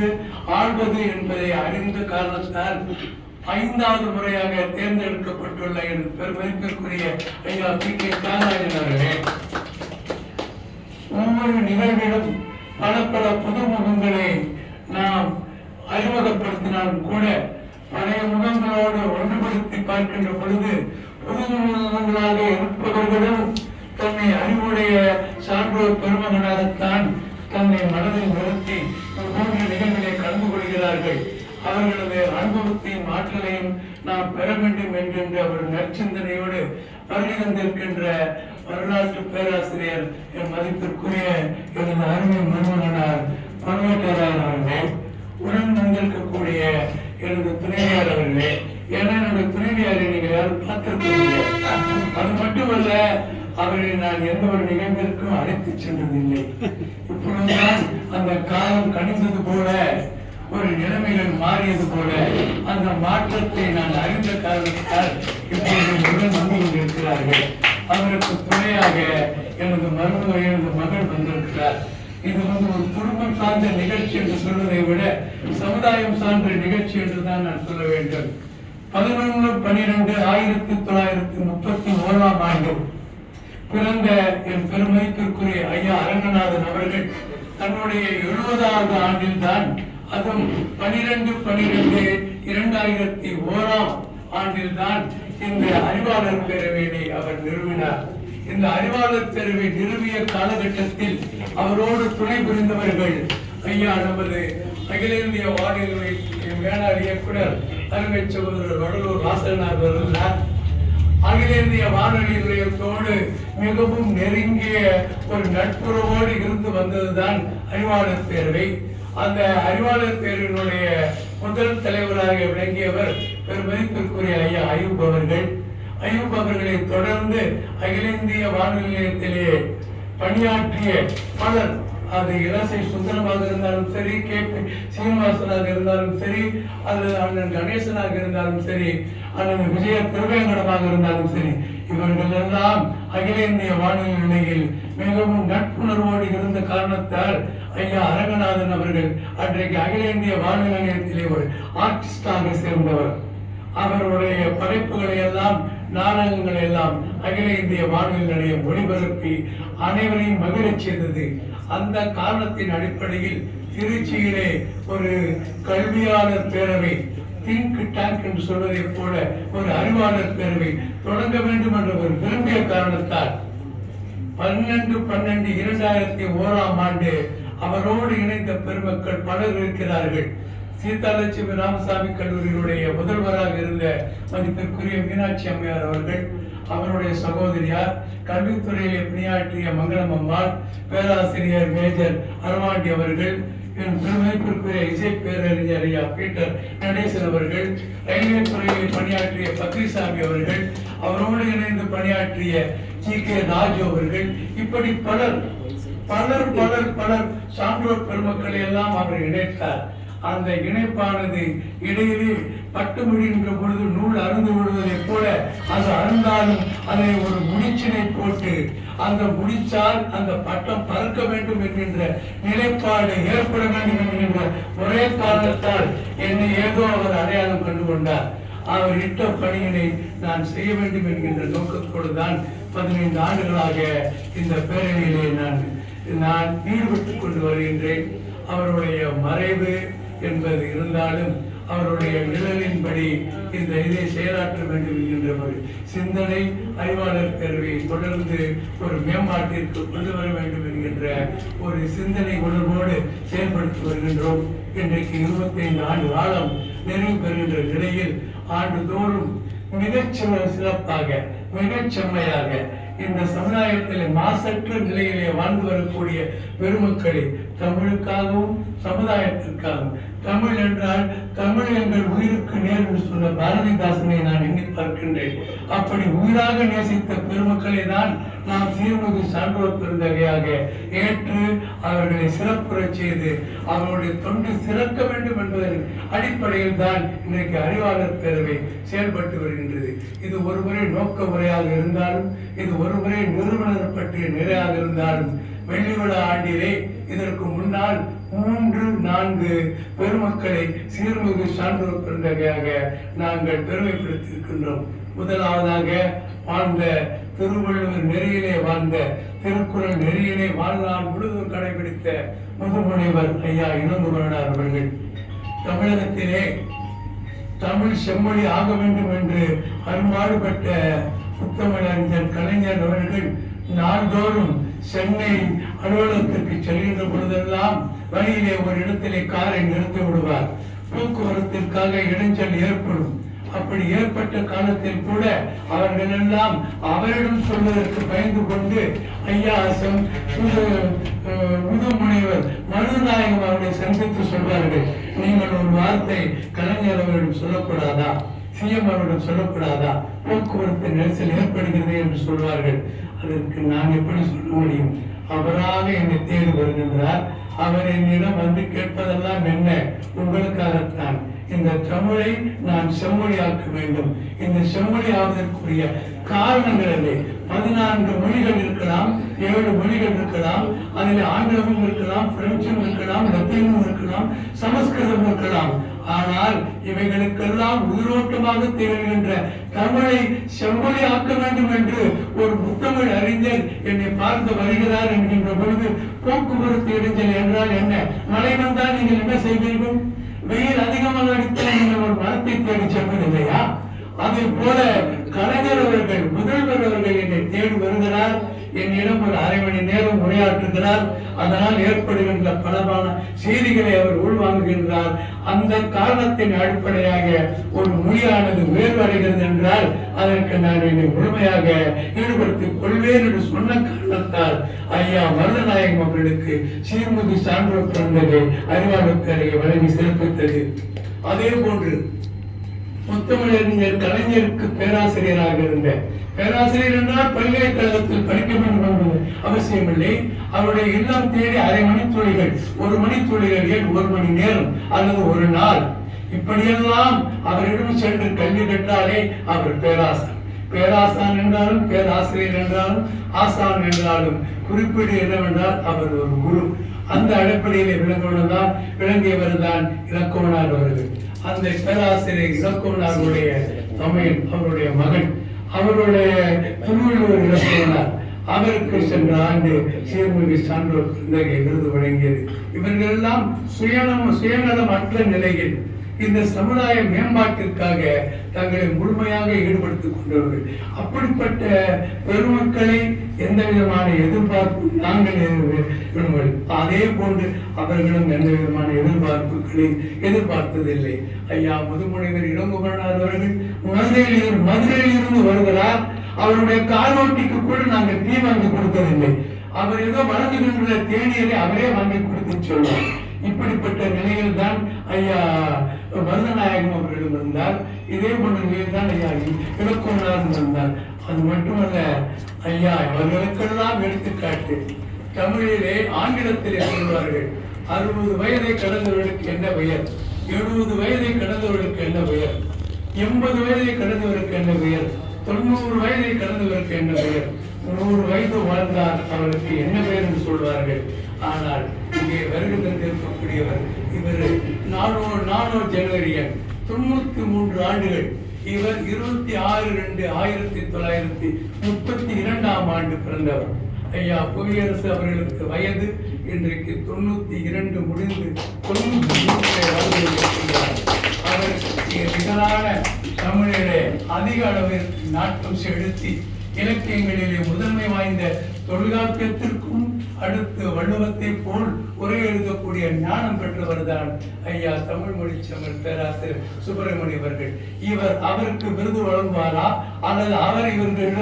இருந்து ஆள்வது என்பதை அறிந்த காரணத்தால் ஐந்தாவது முறையாக தேர்ந்தெடுக்கப்பட்டுள்ள என் பெருமதிப்பிற்குரிய ஐயா பி கே காமராஜன் அவர்களே ஒவ்வொரு நிகழ்விலும் பல பல புதுமுகங்களை நாம் அறிமுகப்படுத்தினாலும் கூட பழைய முகங்களோடு ஒன்றுபடுத்தி பார்க்கின்ற பொழுது புது முகங்களாக இருப்பவர்களும் தன்னை அறிவுடைய சான்றோர் பெருமகனாகத்தான் தன்னை மனதில் நிறுத்தி போன்ற நிகழ்வுகளை கலந்து கொள்கிறார்கள். அவர்களது அனுபவத்தையும் ஆற்றலையும் நாம் பெற வேண்டும் என்கின்ற ஒரு நற்சிந்தனையோடு வருகை வந்திருக்கின்ற வரலாற்று பேராசிரியர் என் மதிப்பிற்குரிய எனது அருமை மருமகனார் பரவேட்டரார் அவர்களே உடன் வந்திருக்கக்கூடிய எனது துணைவியார் அவர்களே ஏன்னா என்னுடைய துணைவியாரை நீங்கள் யாரும் பார்த்திருக்கீங்க அது மட்டுமல்ல அவர்களை நான் எந்த ஒரு நிகழ்விற்கும் அழைத்து சென்றதில்லை. இப்பொழுதுதான் அந்த காலம் கணிந்தது போல ஒரு நிலைமைகள் மாறியது போல அந்த மாற்றத்தை நான் அறிந்த காரணத்தால் இப்பொழுது உடன் வந்து கொண்டிருக்கிறார்கள். அவருக்கு துணையாக எனது மருமக எனது மகள் வந்திருக்கிறார். இது வந்து ஒரு குடும்பம் சார்ந்த நிகழ்ச்சி என்று சொல்வதை விட சமுதாயம் சார்ந்த நிகழ்ச்சி என்று தான் நான் சொல்ல வேண்டும். பதினொன்று பன்னிரெண்டு ஆயிரத்தி தொள்ளாயிரத்தி முப்பத்தி ஓராம் ஆண்டு பிறந்த என் பெருமதிப்பிற்குரிய ஐயா அரங்கநாதன் அவர்கள் தன்னுடைய எழுபதாவது ஆண்டில் தான் அதுவும் பனிரெண்டு பனிரெண்டு இரண்டாயிரத்தி ஓராம் ஆண்டில் தான் இந்த அறிவாளர் பேரவையை அவர் நிறுவினார். இந்த அறிவாளர் பேரவை நிறுவிய காலகட்டத்தில் அவரோடு துணை புரிந்தவர்கள் ஐயா நமது அகில இந்திய வானிலை மேலாள் இயக்குனர் தலைமைச் சகோதரர் வடலூர் வாசகனார் வருகிறார் அகில இந்திய வானொலி நிலையத்தோடு மிகவும் நெருங்கிய ஒரு நட்புறவோடு இருந்து வந்ததுதான் அறிவாளர் பேரவை. அந்த அறிவாளர் தேர்வினுடைய முதல் தலைவராக விளங்கியவர் பெருமதிப்பிற்குரிய ஐயா அயூப் அவர்கள். அயூப் அவர்களை தொடர்ந்து அகில இந்திய வானொலி நிலையத்திலே பணியாற்றிய பலர் அது இலசை சுந்தரமாக இருந்தாலும் சரி கே சீனிவாசனாக இருந்தாலும் சரி அல்லது அண்ணன் கணேசனாக இருந்தாலும் சரி அண்ணன் விஜய திருவேங்கடமாக இருந்தாலும் சரி இவர்கள் எல்லாம் அகில இந்திய வானொலி நிலையில் மிகவும் நட்புணர்வோடு இருந்த காரணத்தால் ஐயா அரங்கநாதன் அவர்கள் அன்றைக்கு அகில இந்திய வானொலி நிலையத்திலே ஒரு ஆர்டிஸ்டாக சேர்ந்தவர். அவருடைய படைப்புகளை எல்லாம் நாடகங்களை எல்லாம் அகில இந்திய வானொலி நிலையம் ஒளிபரப்பி அனைவரையும் மகிழச் செய்தது அந்த காரணத்தின் அடிப்படையில் திருச்சியிலே ஒரு கல்வியாளர் பேரவை திங்க் டேங்க் என்று சொல்வதைப் போல ஒரு அறிவாளர் பேரவை தொடங்க வேண்டும் என்ற ஒரு விரும்பிய காரணத்தால் பன்னெண்டு பன்னெண்டு இரண்டாயிரத்தி ஓராம் ஆண்டு அவரோடு இணைந்த பெருமக்கள் பலர் இருக்கிறார்கள். சீதாலட்சுமி ராமசாமி கல்லூரியினுடைய முதல்வராக இருந்த மதிப்பிற்குரிய மீனாட்சி அம்மையார் அவர்கள் அவருடைய சகோதரியார் கல்வித்துறையிலே பணியாற்றிய மங்களம் அம்மாள் பேராசிரியர் மேஜர் அருமாண்டி அவர்கள் என் பெருமதிப்பிற்குரிய இசை பேரறிஞர் ஐயா பீட்டர் நடேசன் அவர்கள் ரயில்வே துறையில் பணியாற்றிய பத்ரிசாமி அவர்கள் அவரோடு இணைந்து பணியாற்றிய ஜி கே ராஜு அவர்கள் இப்படி பலர் பலர் பலர் பலர் சான்றோர் பெருமக்களை எல்லாம் அவர் இணைத்தார். அந்த இணைப்பானது இடையிலே பட்டு முடிகின்ற பொழுது நூல் அருந்து விடுவதைப் போல அது அருந்தாலும் அதை ஒரு முடிச்சினை போட்டு அந்த முடிச்சால் அந்த பட்டம் பறக்க வேண்டும் என்கின்ற நிலைப்பாடு ஏற்பட வேண்டும் என்கின்ற ஒரே காரணத்தால் என்னை ஏதோ அவர் அடையாளம் கண்டு கொண்டார் அவர் இட்ட பணியினை நான் செய்ய வேண்டும் என்கின்ற நோக்கத்தோடு தான் பதினைந்து ஆண்டுகளாக இந்த பேரணியிலே நான் நான் ஈடுபட்டுக் கொண்டு வருகின்றேன். அவருடைய மறைவு என்பது இருந்தாலும் அவருடைய நிழலின்படி இந்த இதை செயலாற்ற வேண்டும் என்கின்ற ஒரு சிந்தனை அறிவாளர் பேரவை தொடர்ந்து ஒரு மேம்பாட்டிற்கு கொண்டு வர வேண்டும் என்கின்ற ஒரு சிந்தனை உணர்வோடு செயல்படுத்தி வருகின்றோம். இன்றைக்கு இருபத்தைந்து ஆண்டு காலம் நிறைவு பெறுகின்ற நிலையில் ஆண்டுதோறும் மிகச் சிறப்பாக மிகச் செம்மையாக இந்த சமுதாயத்தில் மாசற்ற நிலையிலே வாழ்ந்து வரக்கூடிய பெருமக்களை தமிழுக்காகவும் சமுதாயத்திற்காகவும். தமிழ் என்றால் தமிழ் எங்கள் உயிருக்கு நேர் என்று சொன்ன பாரதிதாசனை நான் எண்ணி பார்க்கின்றேன்? அப்படி உயிராக நேசித்த பெருமக்களை தான் நாம் சீர்மிகு சான்றோர் பெருந்தகையாக ஏற்று அவர்களை சிறப்புறச் செய்து அவருடைய தொண்டு சிறக்க வேண்டும் என்பதன் அடிப்படையில் தான் இன்றைக்கு அறிவாளர் பேரவை செயல்பட்டு வருகின்றது. இது ஒருமுறை நோக்க உரையாக இருந்தாலும் இது ஒருமுறை நிறுவனர் பற்றிய நிறையாக இருந்தாலும் வெள்ளி விழா ஆண்டிலே இதற்கு முன்னால் மூன்று நான்கு பெருமக்களை சீர்மிகு சான்றோர் நாங்கள் பெருமைப்படுத்தியிருக்கின்றோம். முதலாவதாக வாழ்ந்த திருவள்ளுவர் நெறியிலே வாழ்ந்த திருக்குறள் நெறியிலே வாழ்நாள் முழுவதும் கடைபிடித்த முதுமுனைவர் ஐயா இளங்குமரனார் அவர்கள். தமிழகத்திலே தமிழ் செம்மொழி ஆக வேண்டும் என்று அரும்பாடுபட்ட முத்தமிழறிஞர் கலைஞர் அவர்கள் நாள்தோறும் சென்னை அலுவலகத்திற்கு செல்கின்ற பொழுதெல்லாம் வழியிலே ஒரு இடத்திலே காரை நிறுத்தி விடுவார். போக்குவரத்திற்காக இடைஞ்சல் ஏற்படும். அப்படி ஏற்பட்ட காலத்தில் கூட அவர்கள் எல்லாம் அவரிடம் சொல்வதற்கு பயந்து கொண்டு ஐயா முனைவர் முதுமுனைவர் மருதநாயகம் அவர்களை சந்தித்து சொல்வார்கள். நீங்கள் ஒரு வார்த்தை கலைஞர் அவரிடம் சொல்லக்கூடாதா? சிஎம் அவரிடம் சொல்லக்கூடாதா? போக்குவரத்து நெரிசல் ஏற்படுகிறது என்று சொல்வார்கள். அதற்கு நான் எப்படி சொல்ல முடியும்? அவராக என்னை தேடி வருகின்றார். அவர் என்னிடம் வந்து கேட்பதெல்லாம் என்ன? உங்களுக்காகத்தான். இந்த தமிழை நான் செம்மொழியாக்க வேண்டும். இந்த செம்மொழி ஆவதற்குரிய காரணங்களிலே பதினான்கு மொழிகள் இருக்கலாம் ஏழு மொழிகள் இருக்கலாம் அதில் ஆங்கிலமும் இருக்கலாம் பிரெஞ்சும் இருக்கலாம் லத்தீனும் இருக்கலாம் சமஸ்கிருதம் இருக்கலாம். ஆனால் இவைகளுக்கெல்லாம் உயிரோட்டமாக திகழ்கின்ற தமிழை செம்மொழி ஆக்க வேண்டும் என்று ஒரு முத்தமிழ் அறிஞர் என்னை பார்த்து வருகிறார் என்கின்ற பொழுது போக்குவரத்து இடைஞ்சல் என்றால் என்ன? மழை வந்தால் நீங்கள் என்ன செய்வீர்கள்? வெயில் அதிகமாக அடித்தால் நீங்கள் ஒரு மரத்தை தேடி செல்வது இல்லையா அதே போல கலைஞர் அவர்கள் முதல்வர் அவர்கள் என்னை தேடி வருகிறார். என்னிடம் ஒரு அரை மணி நேரம் உரையாற்றுகிறார். அதனால் ஏற்படுகின்ற பலமான செய்திகளை அவர் உள்வாங்குகின்றார். அந்த காரணத்தின் அடிப்படையாக ஒரு மொழியானது உயர்வடைகிறது என்றால் அதற்கு நான் என்னை முழுமையாக ஈடுபடுத்திக் கொள்வேன் என்று சொன்ன காரணத்தால் ஐயா மருதநாயகம் அவர்களுக்கு சீர்மிகு சான்று பிறந்தது அறிவாளர் அருகே வழங்கி சிறப்பித்தது. அதே போன்று முத்தமிழறிஞர் கலைஞருக்கு பேராசிரியராக இருந்த பேராசிரியர் என்றால் பல்கலைக்கழகத்தில் படிக்க வேண்டும் என்பது அவசியமில்லை. அவருடைய இல்லம் தேடி அரை மணித்துளிகள் ஒரு மணித்துளிகள் ஏன் ஒரு மணி நேரம் அல்லது ஒரு நாள்? இப்படியெல்லாம் அவரிடம் சென்று கல்வி கற்றாலே அவர் பேராசன். பேராசான் என்றாலும் பேராசிரியர் என்றாலும் ஆசான் என்றாலும் குறிப்பிடு என்னவென்றால் அவர் ஒரு குரு. அந்த அடிப்படையிலே விளங்குவதுதான் விளங்கியவர் தான் இலக்குவனார் அவர்கள். அந்த பேராசிரியர் இலக்குவனாருடைய தமிழ் அவருடைய மகன். அவருடைய திருவள்ளுவர் இலக்குவனார் அவருக்கு சென்ற ஆண்டு சீர்மிகு சான்றோர் விருது வழங்கியது. இவர்கள் எல்லாம் சுயநலம் சுயநலம் அற்ற நிலையில் இந்த சமுதாய மேம்பாட்டிற்காக தங்களை முழுமையாக ஈடுபடுத்திக் கொண்டவர்கள். அப்படிப்பட்ட பெருமக்களை எந்த விதமான எதிர்பார்ப்பு நாங்கள் அதே போன்று அவர்களும் எந்த விதமான எதிர்பார்ப்புகளை எதிர்பார்த்ததில்லை. ஐயா முதுமுனைவர் இளங்குமரனார் அவர்கள் மதுரையில் மதுரையில் இருந்து வருகிறார்? அவருடைய கால்வட்டிக்கு கூட நாங்கள் தீ வாங்கி கொடுத்ததில்லை. அவர் ஏதோ வழங்குகின்ற தேநீரை அவரே வாங்கி கொடுத்து சொல்வார். இப்படிப்பட்ட நிலையில் தான் ஐயா மருதநாயகம் அவர்களும் இருந்தார் இதே போன்ற நிலையில் தான் ஐயா இலக்குவனார் இருந்தார் அது மட்டுமல்ல ஐயா இவர்களுக்கெல்லாம் எடுத்துக்காட்டு. தமிழிலே ஆங்கிலத்திலே சொல்வார்கள் அறுபது வயதை கடந்தவர்களுக்கு என்ன பெயர்? எழுபது வயதை கடந்தவர்களுக்கு என்ன பெயர்? எண்பது வயதை கடந்தவருக்கு என்ன பெயர்? தொண்ணூறு வயதை கடந்தவருக்கு என்ன பெயர்? நூறு வயது வாழ்ந்தார் அவருக்கு என்ன பெயர் என்று சொல்வார்கள்? ஆனால் இங்கே வருகை தந்திருக்கக்கூடியவர் இவர். நானோ நானோ ஜனவரியன் தொண்ணூற்றி மூன்று ஆண்டுகள். இவர் இருபத்தி ஆறு ரெண்டு ஆயிரத்தி தொள்ளாயிரத்தி முப்பத்தி இரண்டாம் ஆண்டு பிறந்தவர். ஐயா புவியரசு அவர்களுக்கு வயது இன்றைக்கு தொண்ணூற்றி இரண்டு முடிந்து தொண்ணூற்றி மூன்று அவர் இங்கே நிகரான தமிழிலே அதிக அளவில் நாட்டம் செலுத்தி இலக்கியங்களிலே முதன்மை வாய்ந்த தொல்காப்பியத்திற்கும் அடுத்து வள்ளுவத்தை போல் உரை எழுதக்கூடிய ஞானம் பெற்றவர் தான் ஐயா தமிழ் மொழி செம்மல் பேராசிரியர் சுப்பிரமணிய அவர்கள். இவர் அவருக்கு விருது வழங்குவாரா அல்லது அவர் இவர்கள்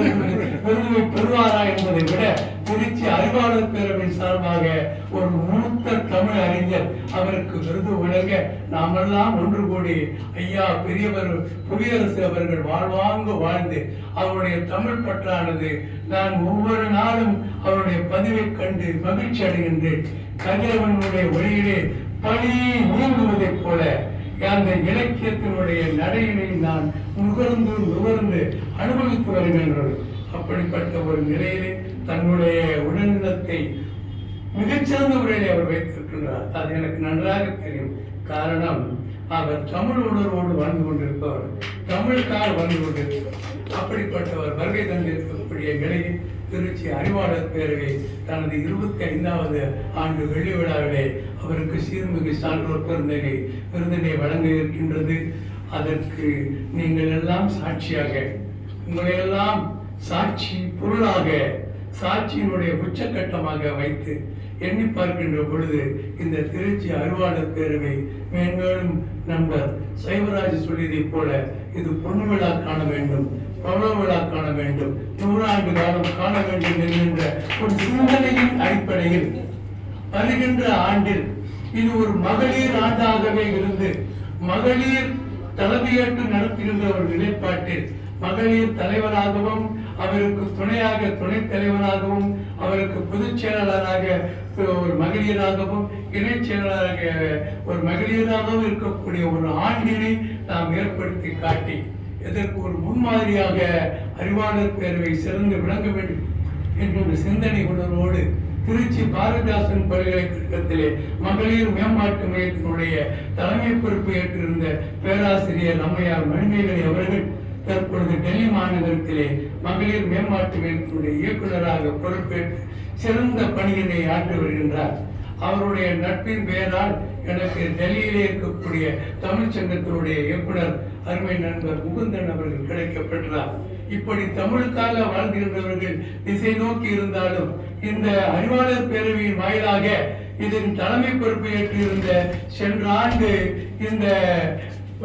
விருதுவை பெறுவாரா என்பதை விட திருச்சி அறிவாளர் பேரவை சார்பாக ஒரு மூத்த தமிழ் அறிஞர் அவருக்கு விருது வழங்க நாமெல்லாம் ஒன்று கூடி ஐயா பெரியவர் புவியரசு அவர்கள் வாழ்வாங்க வாழ்ந்து அவருடைய தமிழ் பற்றானது நான் ஒவ்வொரு நாளும் அவருடைய பதிவை கண்டு மகிழ்ச்சி அடைகின்றேன். கதிரவனுடைய ஒளியிலே பழி நீங்குவதைப் போல அந்த இலக்கியத்தினுடைய நடையினை நான் நுகர்ந்து நுகர்ந்து அனுபவித்து வருகின்றது அப்படிப்பட்ட ஒரு நிலையிலே தன்னுடைய உடல்நலத்தை மிகச்சிறந்த முறையில் அவர் வைத்திருக்கின்றார். அது எனக்கு நன்றாக தெரியும். காரணம் அவர் தமிழ் உணர்வோடு வாழ்ந்து கொண்டிருப்பவர். தமிழுக்காக வாழ்ந்து கொண்டிருப்பவர் அப்படிப்பட்டவர் வருகை தந்திருக்கக்கூடிய நிலையில் திருச்சி அறிவாளர் பேரவை தனது இருபத்தி ஐந்தாவது ஆண்டு வெள்ளி விழாவிலே அவருக்கு சீர்மிகு சான்றோர் பெருந்தகை விருதினை வழங்க இருக்கின்றது அதற்கு நீங்கள் எல்லாம் சாட்சியாக உங்களையெல்லாம் சாட்சி பொருளாக சாட்சியினுடைய உச்சக்கட்டமாக வைத்து எண்ணி பார்க்கின்ற பொழுது இந்த திருச்சி அறுவாளர் பேரவை மேன்மேலும் நண்பர் சைவராஜ் சொல்லியதைப் போல இது பொண்ணு விழா காண வேண்டும் பவள விழா காண வேண்டும் நூறாண்டு காலம் காண வேண்டும் என்கின்ற ஒரு சிந்தனையின் அடிப்படையில் வருகின்ற ஆண்டில் இது ஒரு மகளிர் ஆண்டாகவே இருந்து மகளிர் தலைமையேற்று நடத்துகின்ற ஒரு நிலைப்பாட்டில் மகளிர் தலைவராகவும் அவருக்கு துணையாக துணைத் தலைவராகவும் அவருக்கு பொதுச் செயலாளராக ஒரு மகளிராகவும் இணைச் செயலாளராக ஒரு மகளிராகவும் இருக்கக்கூடிய ஒரு ஆண்டினை நாம் ஏற்படுத்தி காட்டி இதற்கு ஒரு முன்மாதிரியாக அறிவாளர் பேரவை சிறந்து விளங்க வேண்டும் என்ற ஒரு சிந்தனை உணர்வோடு திருச்சி பாரதிதாசன் பல்கலைக்கழகத்திலே மகளிர் மேம்பாட்டு மையத்தினுடைய தலைமை பொறுப்பு ஏற்றிருந்த பேராசிரியர் அம்மையார் மணிமேகலை அவர்கள் தற்பொழுது டெல்லி மாநகரத்திலே மகளிர் மேம்பாட்டு மையத்தினுடைய இயக்குநராக பொறுப்பேற்று சிறந்த பணியினை ஆற்றி வருகின்றார். அவருடைய நட்பின் பெயரால் எனக்கு டெல்லியிலே இருக்கக்கூடிய தமிழ் சங்கத்தினுடைய இயக்குனர் அருமை நண்பர் முகுந்தன் அவர்கள் கிடைக்கப்பெற்றார். இப்படி தமிழுக்காக வாழ்கின்றவர்கள் திசை நோக்கி இருந்தாலும் இந்த அறிவாளர் பேரவையின் வாயிலாக இதன் தலைமை பொறுப்பு ஏற்றிருந்த சென்ற ஆண்டு இந்த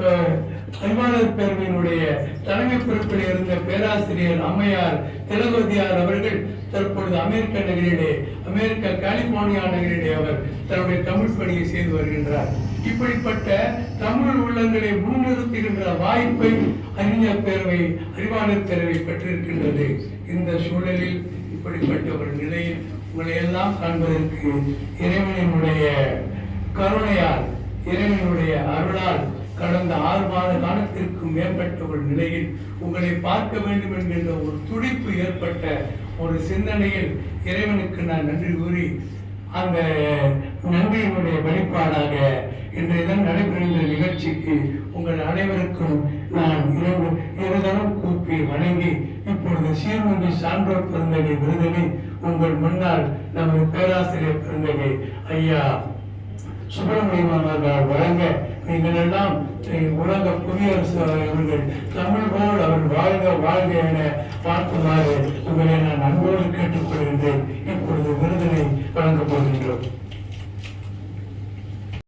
அஹ், அறிவாளர் பேரவையினுடைய தலைமை பொறுப்பில் இருந்த பேராசிரியர் அம்மையார் திலகவதியார் அவர்கள் தற்பொழுது அமெரிக்க நகரிலே அமெரிக்க கலிபோர்னியா நகரிலே அவர் தன்னுடைய தமிழ் பணியை செய்து வருகின்றார். இப்படிப்பட்ட தமிழ் உள்ளங்களை முன்னிறுத்துகின்ற வாய்ப்பை அறிஞர் பேரவை அறிவாளர் பேரவை பெற்றிருக்கின்றது. இந்த சூழலில் இப்படிப்பட்ட ஒரு நிலையில் உங்களை எல்லாம் காண்பதற்கு இறைவனினுடைய கருணையால் இறைவனுடைய அருளால் கடந்த ஆறு மாத காலத்திற்கு மேம்பட்ட ஒரு நிலையில் உங்களை பார்க்க வேண்டும் என்கின்ற ஒரு துடிப்பு ஏற்பட்ட ஒரு சிந்தனையில் இறைவனுக்கு நான் நன்றி கூறி அந்த நன்றியினுடைய வெளிப்பாடாக இன்றைய தினம் நடைபெறுகின்ற நிகழ்ச்சிக்கு உங்கள் அனைவருக்கும் நான் இரவு இருதரம் கூப்பி வணங்கி இப்பொழுது சீர்மந்தி சான்றோர் பிறந்தகை விருதினை உங்கள் முன்னால் நமது பேராசிரியர் பிறந்தகை ஐயா சுப்பிரமணியம் அவர்கள் வழங்க நீங்கள் எல்லாம் உலக குடியரசு அவர்கள் தமிழ் போல் அவர் வாழ்க வாழ்க என வாழ்த்துமாறு உங்களை நான் அன்போடு கேட்டுக்கொள்கின்றேன். இப்பொழுது விருதினை வழங்கப் போகின்றோம்.